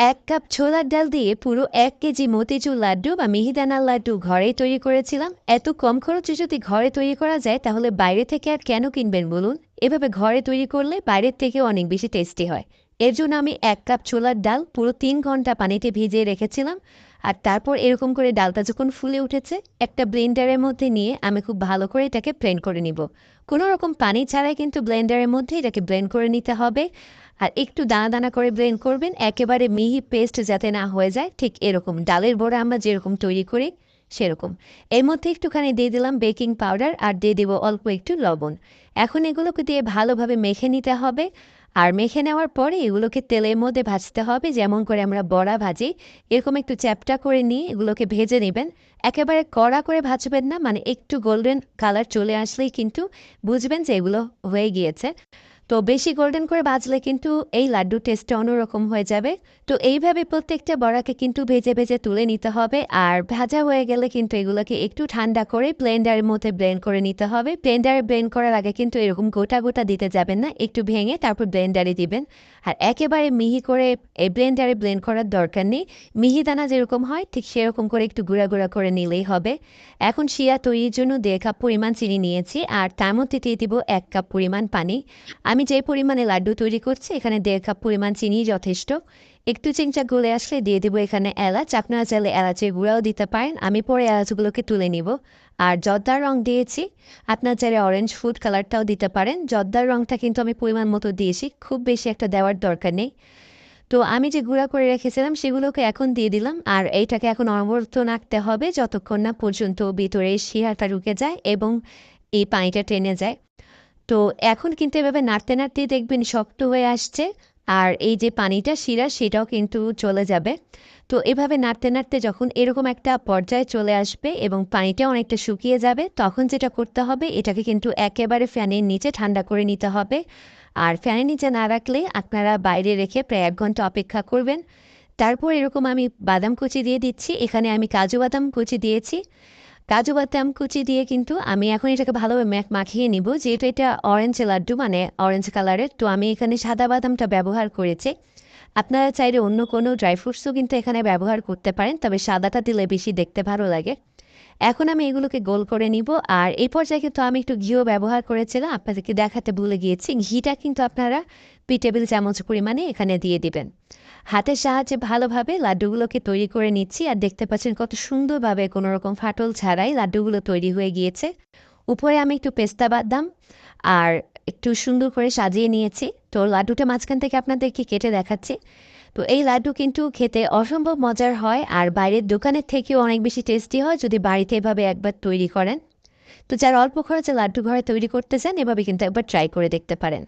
এক কাপ ছোলার ডাল দিয়ে পুরো এক কেজি মতিচুর লাড্ডু বা মিহিদানার লাড্ডু ঘরেই তৈরি করেছিলাম। এত কম খরচে যদি ঘরে তৈরি করা যায়, তাহলে বাইরে থেকে আর কেন কিনবেন বলুন? এভাবে ঘরে তৈরি করলে বাইরের থেকে অনেক বেশি টেস্টি হয়। এর জন্য আমি এক কাপ ছোলার ডাল পুরো তিন ঘণ্টা পানিতে ভিজিয়ে রেখেছিলাম। আর তারপর এরকম করে ডালটা যখন ফুলে উঠেছে, একটা ব্লেন্ডারের মধ্যে নিয়ে আমি খুব ভালো করে এটাকে ব্লেন্ড করে নিব। কোনো রকম পানি ছাড়াই কিন্তু ব্লেন্ডারের মধ্যে এটাকে ব্লেন্ড করে নিতে হবে। আর একটু দানা দানা করে ব্লেন্ড করবেন, একেবারে মিহি পেস্ট যাতে না হয়ে যায়, ঠিক এরকম। ডালের বড়া আমরা যেরকম তৈরি করি, সেরকম। এর মধ্যে একটুখানি দিয়ে দিলাম বেকিং পাউডার আর দিয়ে দেবো অল্প একটু লবণ। এখন এগুলোকে দিয়ে ভালোভাবে মেখে নিতে হবে। আর মেখে নেওয়ার পরে এগুলোকে তেলের মধ্যে ভাজতে হবে। যেমন করে আমরা বড়া ভাজি, এরকম একটু চ্যাপটা করে নিয়ে এগুলোকে ভেজে নেবেন। একেবারে কড়া করে ভাজবেন না মানে একটু গোল্ডেন কালার চলে আসলেই কিন্তু বুঝবেন যে এগুলো হয়ে গিয়েছে। তো বেশি গোল্ডেন করে ভাজলে কিন্তু এই লাড্ডু টেস্টটা অন্যরকম হয়ে যাবে। তো এইভাবে প্রত্যেকটা বড়াকে কিন্তু ভেজে ভেজে তুলে নিতে হবে আর ভাজা হয়ে গেলে কিন্তু এগুলোকে একটু ঠান্ডা করে ব্লেন্ডারের মধ্যে ব্লেন্ড করে নিতে হবে। ব্লেন্ডারে ব্লেন্ড করার আগে কিন্তু এরকম গোটা গোটা দিতে যাবেন না, একটু ভেঙে তারপর ব্লেন্ডারে দিবেন। আর একেবারে মিহি করে এই ব্লেন্ডারে ব্লেন্ড করার দরকার নেই। মিহি দানা যেরকম হয়, ঠিক সেরকম করে একটু গুঁড়া গুঁড়া করে নিলেই হবে। এখন শিয়া তৈরির জন্য দেড় কাপ পরিমাণ চিনি নিয়েছি আর তার মধ্যে দিয়ে দিব এক কাপ পরিমাণ পানি। আমি যে পরিমাণে লাড্ডু তৈরি করছি, এখানে দেড় কাপ পরিমাণ চিনি যথেষ্ট। একটু চিংচা গলে আসলে দিয়ে দেবো এখানে এলাচ। আপনারা চাইলে এলাচের গুঁড়াও দিতে পারেন। আমি পরে এলাচগুলোকে তুলে নিব। আর জর্দার রং দিয়েছি। আপনার চাইলে অরেঞ্জ ফুড কালারটাও দিতে পারেন। জর্দার রংটা কিন্তু আমি পরিমাণ মতো দিয়েছি। খুব বেশি একটা দেওয়ার দরকার নেই। তো আমি যে গুঁড়া করে রেখেছিলাম, সেগুলোকে এখন দিয়ে দিলাম। আর এইটাকে এখন অনবরত রাখতে হবে যতক্ষণ না পর্যন্ত ভিতরে শিরাটা ঢুকে যায় এবং এই পানিটা টেনে যায়। তো এখন কিন্তু এভাবে নাড়তে নাড়তেই দেখবেন শক্ত হয়ে আসছে আর এই যে পানিটা শিরা, সেটাও কিন্তু চলে যাবে। তো এভাবে নাড়তে নাড়তে যখন এরকম একটা পর্যায়ে চলে আসবে এবং পানিটা অনেকটা শুকিয়ে যাবে, তখন যেটা করতে হবে, এটাকে কিন্তু একেবারে ফ্যানের নিচে ঠান্ডা করে নিতে হবে। আর ফ্যানের নিচে না রাখলে আপনারা বাইরে রেখে প্রায় এক ঘণ্টা অপেক্ষা করবেন। তারপর এরকম আমি বাদাম কুচি দিয়ে দিচ্ছি। এখানে আমি কাজু বাদাম কুচি দিয়েছি। কাজু বাদাম কুচি দিয়ে কিন্তু আমি এখন এটাকে ভালোভাবে মাখিয়ে নিব। যেহেতু এটা অরেঞ্জ লাড্ডু মানে অরেঞ্জ কালারের তো আমি এখানে সাদা বাদামটা ব্যবহার করেছি। আপনারা চাইলে অন্য কোনো ড্রাই ফ্রুটসও কিন্তু এখানে ব্যবহার করতে পারেন, তবে সাদাটা দিলে বেশি দেখতে ভালো লাগে। এখন আমি এগুলোকে গোল করে নিব, আর এই পর্যায়ে কিন্তু আমি একটু ঘিও ব্যবহার করেছিলাম, আপনাদেরকে দেখাতে ভুলে গিয়েছি। ঘিটা কিন্তু আপনারা পি টেবিল চামচ পরিমাণে এখানে দিয়ে দিবেন। হাতের সাহায্যে ভালোভাবে লাড্ডুগুলোকে তৈরি করে নিচ্ছি আর দেখতে পাচ্ছেন কত সুন্দরভাবে কোনো রকম ফাটল ছাড়াই লাড্ডুগুলো তৈরি হয়ে গিয়েছে। উপরে আমি একটু পেস্তা বাদাম আর একটু সুন্দর করে সাজিয়ে নিয়েছি। তো লাড্ডুটা মাঝখান থেকে আপনাদেরকে কেটে দেখাচ্ছি। তো এই লাড্ডু কিন্তু খেতে অসম্ভব মজার হয় আর বাইরের দোকানের থেকেও অনেক বেশি টেস্টি হয় যদি বাড়িতে এভাবে একবার তৈরি করেন। তো যারা অল্প খরচে লাড্ডু ঘরে তৈরি করতে চান এভাবে কিন্তু একবার ট্রাই করে দেখতে পারেন।